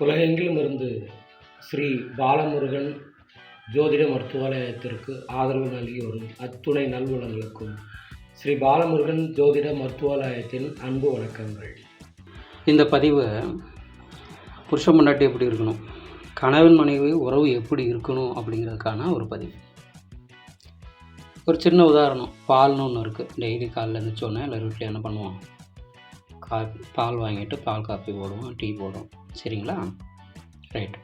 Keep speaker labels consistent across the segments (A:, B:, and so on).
A: உலகெங்கிலும் இருந்து ஸ்ரீ பாலமுருகன் ஜோதிட மருத்துவாலயத்திற்கு ஆதரவு நல்கி வரும் அத்துணை நல்வளங்களுக்கும் ஸ்ரீ பாலமுருகன் ஜோதிட மருத்துவாலயத்தின் அன்பு வணக்கங்கள்.
B: இந்த பதிவை புருஷன் முன்னாட்டி எப்படி இருக்கணும் கணவன் மனைவி உறவு எப்படி இருக்கணும் அப்படிங்கிறதுக்கான ஒரு பதிவு. ஒரு சின்ன உதாரணம் பால்னு ஒன்று இருக்குது டெய்லி காலையில் எழுந்திரிச்சோன்னே எல்லோரும் வீட்டில் என்ன பண்ணுவோம் காப்பி பால் வாங்கிட்டு பால் காப்பி போடுவோம் டீ போடுவோம். சரிங்களா? ரைட்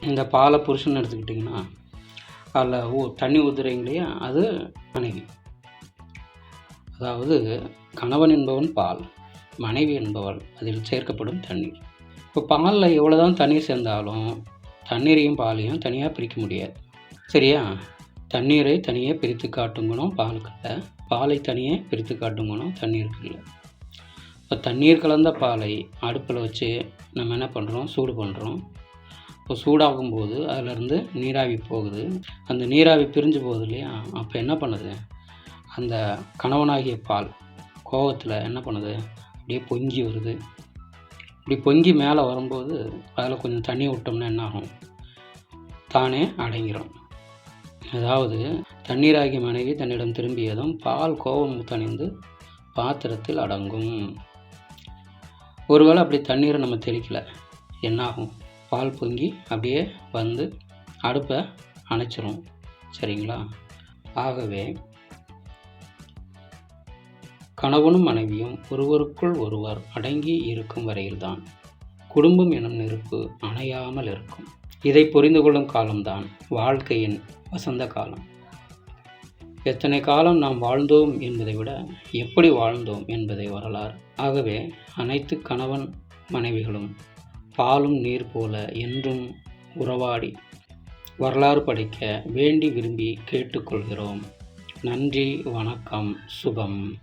B: இந்த பாலை புருஷன் எடுத்துக்கிட்டிங்கன்னா அதில் ஊ தண்ணி ஊற்றுறீங்க இல்லையா அது மனைவி. அதாவது கணவன் என்பவன் பால் மனைவி என்பவள் அதில் சேர்க்கப்படும் தண்ணீர் இப்போ பாலில் எவ்வளோ தான் தண்ணீர் சேர்ந்தாலும் தண்ணீரையும் பாலையும் தனியாக பிரிக்க முடியாது. சரியா? தண்ணீரை தனியாக பிரித்து காட்டும் குணம் பாலுக்கு இல்லை பாலை தனியாக பிரித்து காட்டும் குணம் தண்ணீருக்கு இல்லை இப்போ தண்ணீர் கலந்த பாலை அடுப்பில் வச்சு நம்ம என்ன பண்ணுறோம்? சூடு பண்ணுறோம். இப்போ சூடாகும் போது அதிலிருந்து நீராவி போகுது. அந்த நீராவி பிரிஞ்சு போகுது இல்லையா? அப்போ என்ன பண்ணுது? அந்த கணவனாகிய பால் கோவத்தில் என்ன பண்ணுது? அப்படியே பொங்கி வருது. இப்படி பொங்கி மேலே வரும்போது அதில் கொஞ்சம் தண்ணி விட்டோம்னா என்ன ஆகும்? தானே அடங்கிடும் அதாவது தண்ணீராகிய மனைவி தன்னிடம் திரும்பியதும் பால் கோபம் தணிந்து பாத்திரத்தில் அடங்கும். ஒருவேளை அப்படி தண்ணீரை நம்ம தெளிக்கல என்னாகும்? பால் பொங்கி அப்படியே வந்து அடுப்பை அணைச்சிரும். சரிங்களா? ஆகவே கணவனும் மனைவியும் ஒருவருக்குள் ஒருவர் அடங்கி இருக்கும் வரையில்தான் குடும்பம் எனும் நெருப்பு அணையாமல் இருக்கும். இதை புரிந்து கொள்ளும் காலம்தான் வாழ்க்கையின் வசந்த காலம். எத்தனை காலம் நாம் வாழ்ந்தோம் என்பதை விட எப்படி வாழ்ந்தோம் என்பதை வரலாறு. ஆகவே அனைத்து கணவன் மனைவிகளும் பாலும் நீர் போல என்றும் உறவாடி வரலாறு படைக்க வேண்டி விரும்பி கேட்டுக்கொள்கிறோம். நன்றி வணக்கம் சுபம்.